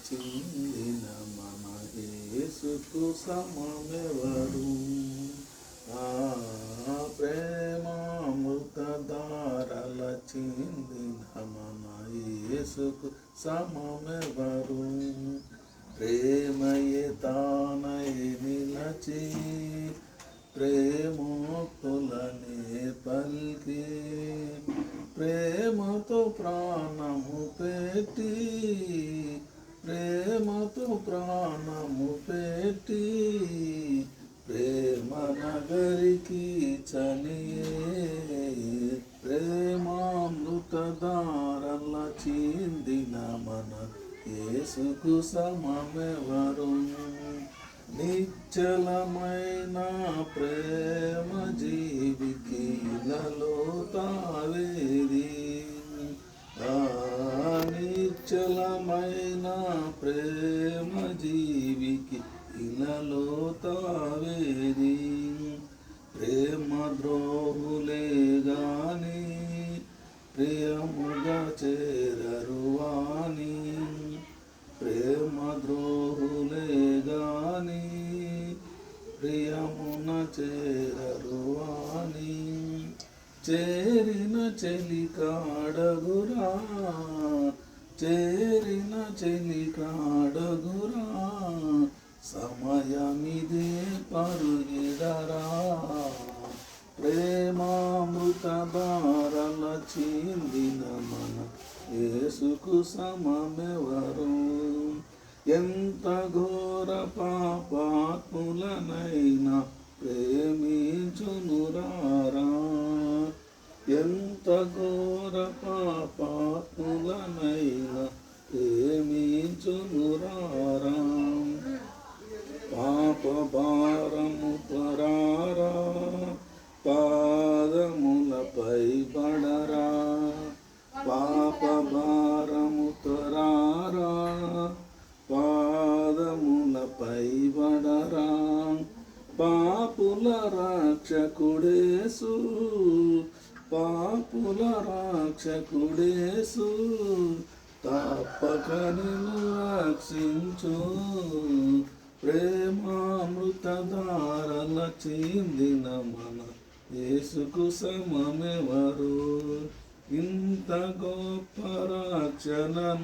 చిందిన మన యేసుకు సమమెవరు ఆ ప్రేమామృతధారల చిందిన మన యేసుకు సమమెవరు ప్రేమయే తానై నిలచి ప్రేమోక్తులనే పల్కి ప్రేమతో ప్రాణము పెట్టి ప్రేమతో ప్రాణము పెట్టి ప్రేమ నగరికి చలియే ప్రేమామృతదారల చిందిన మన యేసుకు సమమెవరు? నిచ్చలమైన ప్రేమ జీవికి లలో తావేది? ఆ ప్రేమ జీవికి ఇలలో తావేది ప్రేమ ద్రోహులే గాని ప్రియముగా చేరరువాని ప్రేమ ద్రోహులే గాని ప్రియమున చేరరువాని చేరిన చెలికాడగురా చేరిన చెలి కాడగురా సమయమిదే పరుగిడరా. ప్రేమామృత బారల చిందిన మన ఏసుకు సమమెవరు? ఎంత ఘోర పాపాత్ములనైనా ప్రేమించునురారా? ఎంత ఘోర పాపాత్ములనైనా ప్రేమించునురారా. పాప భారము పరారా పాదములపై పడరా. పాప భారము తరారా పాదములపై పడరా. పాపుల రాక్షకుడేసు పాపుల రాక్షకుడేసు తప్పక నిన్ను రక్షించు. ప్రేమామృతధారల చిందిన మన యేసుకు సమమెవరు? ఇంత గొప్ప రక్షణ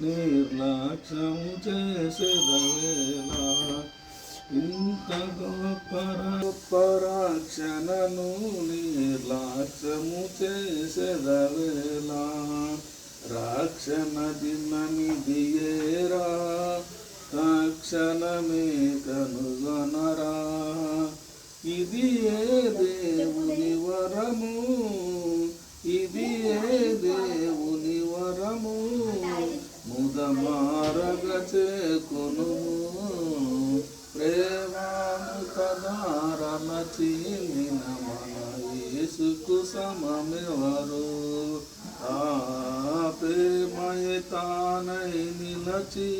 నిర్లక్ష్యం చేసేదవేలా ఇంత గొప్ప గొప్ప రక్షణను నిర్లక్ష్యము చేసేదవేలా రక్షణ దినమిదియేరా తక్షణమే కనుగొనరా ఇది ఏ దేవుని వరము ఇది ఏ దేవుని వరము ముదమారగ చేకును ప్రేమానుకదారణ చీలిన మన యేసుకు సమమెవరు. ఆ ప్రేమయ తానై నిలచి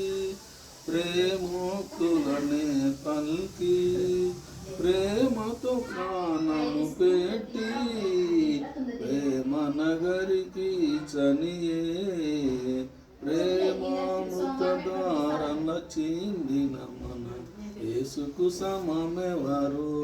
ప్రేమోక్తులనే పల్కి ప్రేమతో ప్రాణము పెట్టి ప్రేమ నగరికి చనియే ప్రేమామృత దారణ చిందిన మన యేసుకు సమమెవరు.